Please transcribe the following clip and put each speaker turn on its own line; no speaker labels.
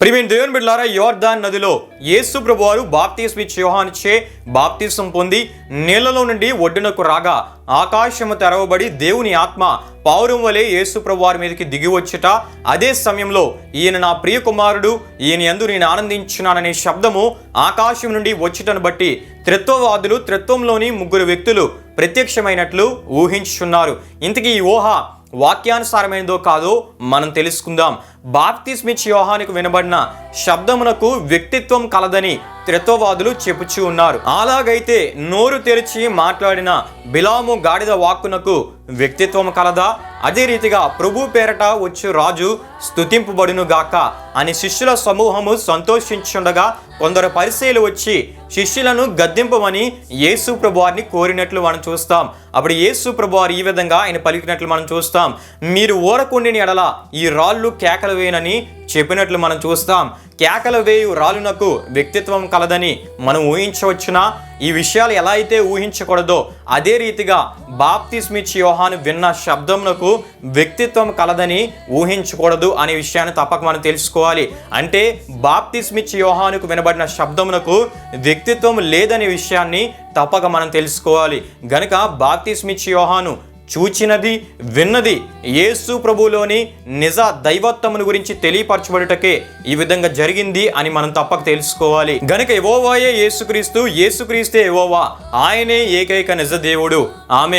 ప్రివీణ్ దేవుని బిడ్లారా యోర్దాన్ నదిలో యేసు ప్రభువారు బాప్తిస్మి యోహానిచ్చే బాప్తీసం పొంది నీళ్ళలో నుండి ఒడ్డునకు రాగా ఆకాశము తెరవబడి దేవుని ఆత్మ పౌరం వలె యేసు ప్రభువారి మీదకి దిగి వచ్చుట. అదే సమయంలో ఈయన నా ప్రియ కుమారుడు ఈయన ఎందు నేను ఆనందించున్నాననే శబ్దము ఆకాశం నుండి వచ్చుటను బట్టి త్రిత్వవాదులు త్రిత్వంలోని ముగ్గురు వ్యక్తులు ప్రత్యక్షమైనట్లు ఊహించుచున్నారు. ఇంతకీ ఈ ఊహ వాక్యానుసారమైనదో కాదో మనం తెలుసుకుందాం. బాప్తిస్మిచ్ యోహానికి వినబడిన శబ్దమునకు వ్యక్తిత్వం కలదని త్రిత్వవాదులు చెప్పుచూ ఉన్నారు. అలాగైతే నోరు తెరిచి మాట్లాడిన బిలాము గాడిద వాక్కునకు వ్యక్తిత్వం కలదా? అదే రీతిగా ప్రభు పేరట వచ్చు రాజు స్తుతింపబడును గాక అని శిష్యుల సమూహము సంతోషించుండగా కొందరు పరిశీలు వచ్చి శిష్యులను గద్దింపమని యేసు ప్రభువారిని కోరినట్లు మనం చూస్తాం. అప్పుడు యేసు ప్రభువారు ఈ విధంగా ఆయన పలికినట్లు మనం చూస్తాం. మీరు ఊరకుండిని ఎడల ఈ రాళ్ళు కేకలు వేయనని చెప్పినట్లు మనం చూస్తాం. కేకలు వేయు రాలునకు వ్యక్తిత్వం కలదని మనం ఊహించవచ్చునా? ఈ విషయాలు ఎలా అయితే ఊహించకూడదో అదే రీతిగా బాప్తిస్మిచ్ యోహాను విన్న శబ్దమునకు వ్యక్తిత్వం కలదని ఊహించకూడదు అనే విషయాన్ని తప్పక మనం తెలుసుకోవాలి. అంటే బాప్తిస్మిచ్ యోహానుకు వినబడిన శబ్దమునకు వ్యక్తిత్వం లేదనే విషయాన్ని తప్పక మనం తెలుసుకోవాలి. గనుక బాప్తిస్మిచ్ యోహాను చూచినది విన్నది యేసు ప్రభులోని నిజ దైవత్వమును గురించి తెలియపరచబడుటకే ఈ విధంగా జరిగింది అని మనం తప్పక తెలుసుకోవాలి. గనుక ఎవోవాయే యేసుక్రీస్తు యేసుక్రీస్తే ఎవోవా ఆయనే ఏకైక నిజ దేవుడు. ఆమె